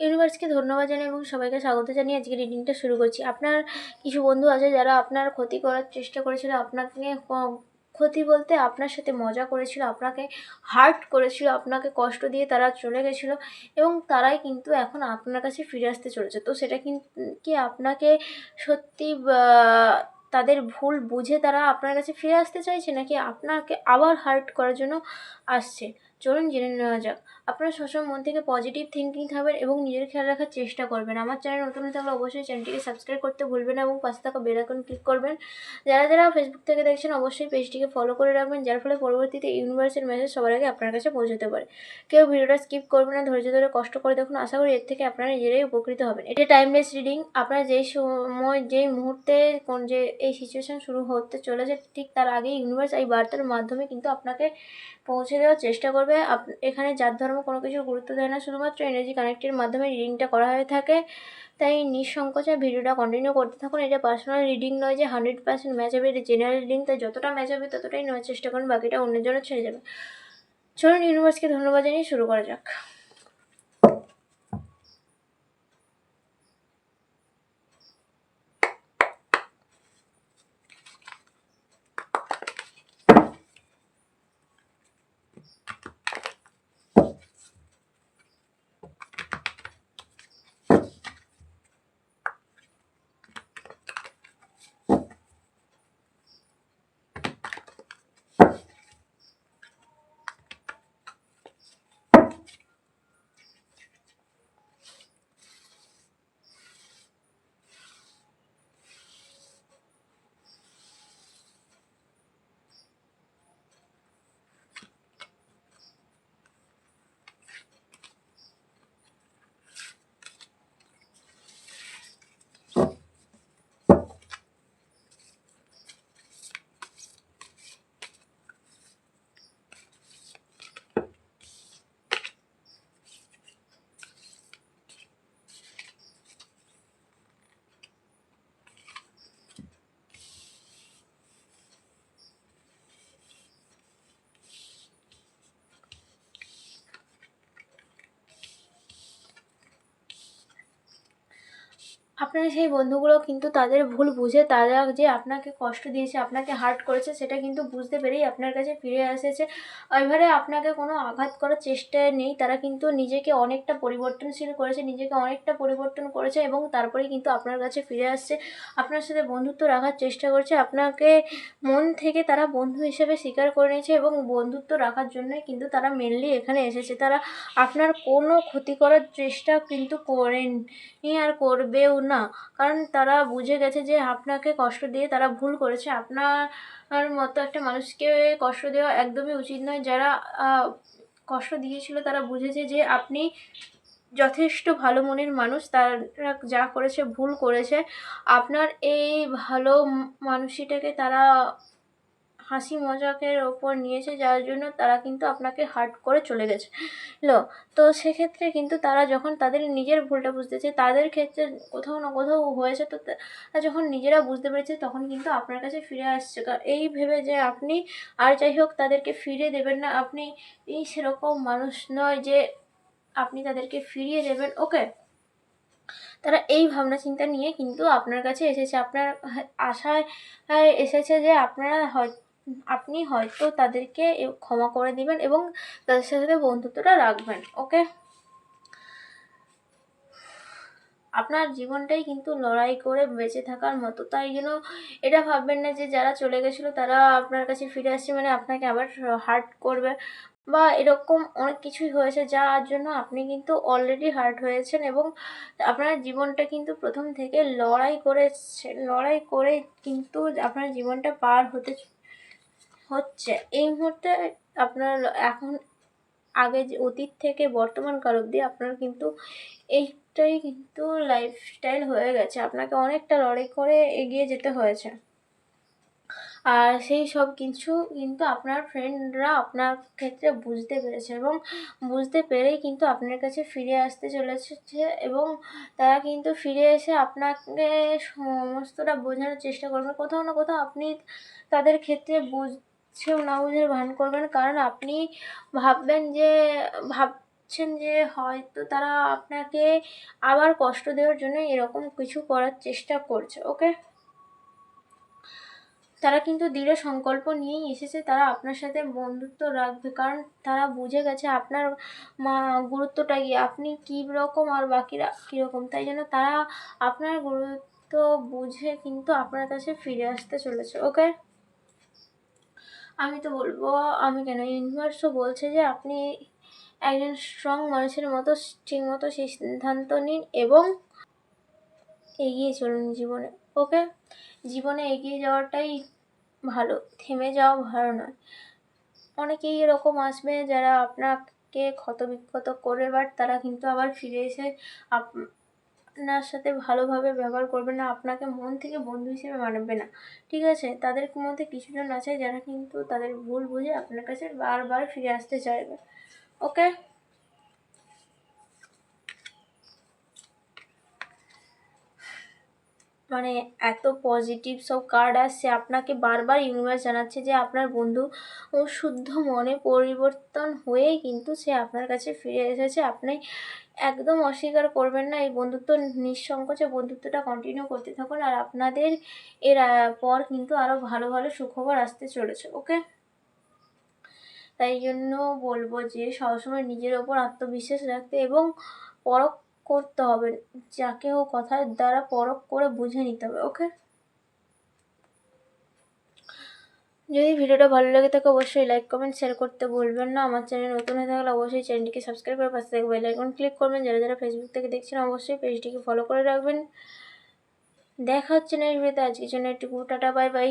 ইউনিভার্সকে ধন্যবাদ জানাই এবং সবাইকে স্বাগত জানিয়ে আজকে রিডিংটা শুরু করছি। আপনার কিছু বন্ধু আছে যারা আপনার ক্ষতি করার চেষ্টা করেছিল, আপনাকে ক্ষতি বলতে আপনার সাথে মজা করেছিল, আপনাকে হার্ট করেছিল, আপনাকে কষ্ট দিয়ে তারা চলে গেছিল এবং তারাই কিন্তু এখন আপনার কাছে ফিরে আসতে চলেছে। তো সেটা কি আপনাকে সত্যি তাদের ভুল বুঝে তারা আপনার কাছে ফিরে আসতে চাইছে নাকি আপনাকে আবার হার্ট করার জন্য আসছে? চলুন জেনে নেওয়া যাক। আপনারা সবসময় মন থেকে পজিটিভ থিঙ্কিং থাকবেন এবং নিজের খেয়াল রাখার চেষ্টা করবেন। আমার চ্যানেল নতুন থাকলে অবশ্যই চ্যানেলটিকে সাবস্ক্রাইব করতে ভুলবেন এবং পাশে থাকা বেল আইকন ক্লিক করবেন। যারা যারা ফেসবুক থেকে দেখছেন, অবশ্যই পেজটিকে ফলো করে রাখবেন, যার ফলে পরবর্তীতে ইউনিভার্সের মেসেজ সবার আগে আপনার কাছে পৌঁছতে পারে। কেউ ভিডিওটা স্কিপ করবেন না, ধৈর্য ধরে কষ্ট করে দেখুন। আশা করি এর থেকে আপনারা নিজেরাই উপকৃত হবেন। এটা টাইমলেস রিডিং আপনারা যেই সময়, যেই মুহূর্তে কোন যে এই সিচুয়েশান শুরু হতে চলেছে, ঠিক তার আগে ইউনিভার্স এই বার্তার মাধ্যমে কিন্তু আপনাকে পৌঁছে দেওয়ার চেষ্টা করবে। আপ, এখানে জাত ধর্ম কোনো কিছু গুরুত্ব দেয় না, শুধুমাত্র এনার্জি কানেক্টের মাধ্যমে রিডিংটা করা হয়ে থাকে। তাই নিঃসংকোচে ভিডিওটা কন্টিনিউ করতে থাকুন। এটা পার্সোনাল রিডিং নয় যে হান্ড্রেড পার্সেন্ট ম্যাচ হবে, এটা জেনারেল রিডিং তাই যতটা ম্যাচ হবে, ততটাই নেওয়ার চেষ্টা করুন, বাকিটা অন্যের জন্য ছেড়ে যাবে। চলুন ইউনিভার্সকে ধন্যবাদ জানিয়ে শুরু করা যাক। আপনার সেই বন্ধুগুলো কিন্তু তাদের ভুল বুঝে, তারা যে আপনাকে কষ্ট দিয়েছে, আপনাকে হার্ট করেছে, সেটা কিন্তু বুঝতে পেরেই আপনার কাছে ফিরে এসেছে। এবারে আপনাকে কোনো আঘাত করার চেষ্টায় নেই, তারা কিন্তু নিজেকে অনেকটা পরিবর্তনশীল করেছে, নিজেকে অনেকটা পরিবর্তন করেছে এবং তারপরেই কিন্তু আপনার কাছে ফিরে আসছে। আপনার সাথে বন্ধুত্ব রাখার চেষ্টা করছে, আপনাকে মন থেকে তারা বন্ধু হিসেবে স্বীকার করে নিয়েছে এবং বন্ধুত্ব রাখার জন্যই কিন্তু তারা মেনলি এখানে এসেছে। তারা আপনার কোনো ক্ষতি করার চেষ্টা কিন্তু করেনি আর করবেও না। কারণ তারা বুঝে গেছে যে আপনাকে কষ্ট দিয়ে তারা ভুল করেছে। আপনার মতো একটা মানুষকে কষ্ট দেওয়া একদমই উচিত নয়। যারা কষ্ট দিয়েছিল তারা বুঝেছে যে আপনি যথেষ্ট ভালো মনের মানুষ। তারা যা করেছে, ভুল করেছে। আপনার এই ভালো মানুষটাকে তারা হাসি মজাকের ওপর নিয়েছে, যার জন্য তারা কিন্তু আপনাকে হার্ট করে চলে গেছে। লো, তো সেক্ষেত্রে কিন্তু তারা যখন তাদের নিজের ভুলটা বুঝতেছে তাদের ক্ষেত্রে কোথাও না কোথাও হয়েছে তো তারা যখন নিজেরা বুঝতে পেরেছে, তখন কিন্তু আপনার কাছে ফিরে আসছে। এই ভেবে যে আপনি, আর যাই হোক তাদেরকে ফিরে দেবেন না, আপনি এই সেরকম মানুষ নয় যে আপনি তাদেরকে ফিরিয়ে দেবেন, ওকে? তারা এই ভাবনা চিন্তা নিয়ে কিন্তু আপনার কাছে এসেছে। আপনার আশায় এসেছে যে আপনারা হয় আপনি হয়তো তাদেরকে ক্ষমা করে দিবেন এবং তাদের সাথে বন্ধুত্বটা রাখবেন, ওকে? আপনার জীবনটাই কিন্তু লড়াই করে বেঁচে থাকার মতো, তাই জন্য এটা ভাববেন না যে যারা চলে গেছিল তারা আপনার কাছে ফিরে আসছে মানে আপনাকে আবার হার্ট করবে বা এরকম অনেক কিছুই হয়েছে যার জন্য আপনি কিন্তু অলরেডি হার্ট হয়েছেন এবং আপনার জীবনটা কিন্তু প্রথম থেকে লড়াই করেছে, লড়াই করে কিন্তু আপনার জীবনটা পার হতে হচ্ছে। এই মুহূর্তে আপনার এখন আগে যে অতীত থেকে বর্তমান কাল অবধি আপনার কিন্তু এইটাই কিন্তু লাইফস্টাইল হয়ে গেছে। আপনাকে অনেকটা লড়াই করে এগিয়ে যেতে হয়েছে। আর সেই সব কিছু কিন্তু আপনার ফ্রেন্ডরা আপনার ক্ষেত্রে বুঝতে পেরেছে এবং বুঝতে পেরেই কিন্তু আপনার কাছে ফিরে আসতে চলেছে এবং তারা কিন্তু ফিরে এসে আপনাকে সমস্তটা বোঝানোর চেষ্টা করবে। কোথাও না কোথাও আপনি তাদের ক্ষেত্রে বুঝছেও না বুঝে ভান করবেন। কারণ আপনি ভাববেন যে, ভাবছেন যে হয়তো তারা আপনাকে আবার কষ্ট দেওয়ার জন্য এরকম কিছু করার চেষ্টা করছে, ওকে? তারা কিন্তু দৃঢ় সংকল্প নিয়েই এসেছে। তারা আপনার সাথে বন্ধুত্ব রাখবে। কারণ তারা বুঝে গেছে আপনার গুরুত্বটা কি, আপনি কী রকম আর বাকিরা কীরকম তাই জন্য তারা আপনার গুরুত্ব বুঝে কিন্তু আপনার কাছে ফিরে আসতে চলেছে, ওকে? আমি তো বলব, আমি কেন? ইউনিভার্সও বলছে যে আপনি একজন স্ট্রং মানুষের মতো ঠিকমতো সেই সিদ্ধান্ত নিন এবং এগিয়ে চলুন জীবনে ওকে জীবনে এগিয়ে যাওয়াটাই ভালো, থেমে যাওয়া ভালো নয়। অনেকেই এরকম আসবে যারা আপনাকে ক্ষতবিক্ষত করে বাট তারা কিন্তু আবার ফিরে এসে আপনার সাথে ভালোভাবে ব্যবহার করবে না, আপনাকে মন থেকে বন্ধু হিসেবে মানবে না। ঠিক আছে? তাদের মধ্যে কিছুজন আছে যারা কিন্তু তাদের ভুল বুঝে আপনার কাছে বারবার ফিরে আসতে চাইবে। ওকে মানে এত পজিটিভ সব কার্ড আসছে। আপনাকে বারবার ইউনিভার্স জানাচ্ছে যে আপনার বন্ধু শুদ্ধ মনে পরিবর্তন হয়েই কিন্তু সে আপনার কাছে ফিরে এসেছে। আপনি একদম অস্বীকার করবেন না। এই বন্ধুত্ব নিঃসংকোচে বন্ধুত্বটা কন্টিনিউ করতে থাকুন আর আপনাদের এর পর কিন্তু আরও ভালো ভালো সুখবর আসতে চলেছে ওকে তাই জন্য বলব যে সবসময় নিজের ওপর আত্মবিশ্বাস রাখতে এবং পরখ করতে হবে যাকেও কথার দ্বারা পরখ করে বুঝে নিতে হবে ওকে যদি ভিডিওটা ভালো লাগে থাকে অবশ্যই লাইক কমেন্ট শেয়ার করতে ভুলবেন না। আমার চ্যানেল নতুন হয়ে থাকলে অবশ্যই চ্যানেলটিকে সাবস্ক্রাইব করে পাশে থাকবে আইকন ক্লিক করবেন। যারা যারা ফেসবুক থেকে দেখছেন, অবশ্যই পেজটিকে ফলো করে রাখবেন। দেখা হচ্ছে নেক্সট ভিডিওতে আজকের জন্য একটু টাটা বাই বাই